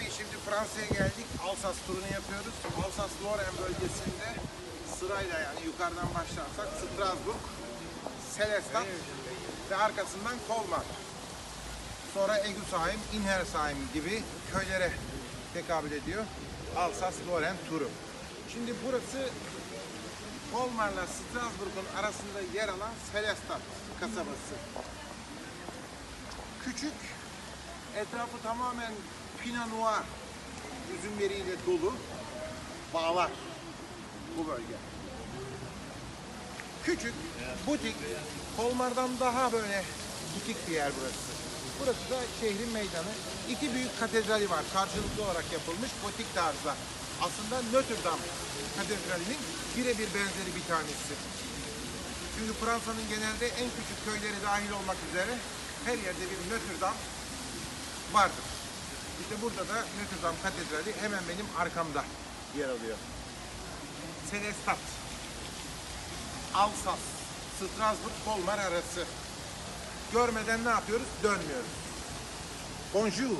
Tabii şimdi Fransa'ya geldik. Alsas turunu yapıyoruz. Alsas-Lorraine bölgesinde sırayla yani yukarıdan başlarsak Strasbourg, Selestat ve arkasından Kolmar. Sonra Egusheim, Inhersheim gibi köylere tekabül ediyor. Alsas-Lorraine turu. Şimdi burası Kolmar'la Strasbourg'un arasında yer alan Selestat kasabası. Küçük, etrafı tamamen Pinot Noir üzümleriyle dolu bağlar bu bölge. Küçük, butik, Kolmar'dan daha böyle butik bir yer burası. Burası da şehrin meydanı. İki büyük katedrali var. Karşılıklı olarak yapılmış gotik tarzda. Aslında Notre Dame katedralinin birebir benzeri bir tanesi. Çünkü Fransa'nın genelde en küçük köyleri dahil olmak üzere her yerde bir Notre Dame vardır. İşte burada da Dame Katedrali hemen benim arkamda yer alıyor. Selestat, Alsas, Strasbourg, Kolmar arası. Görmeden ne yapıyoruz? Dönmüyoruz. Bonjour.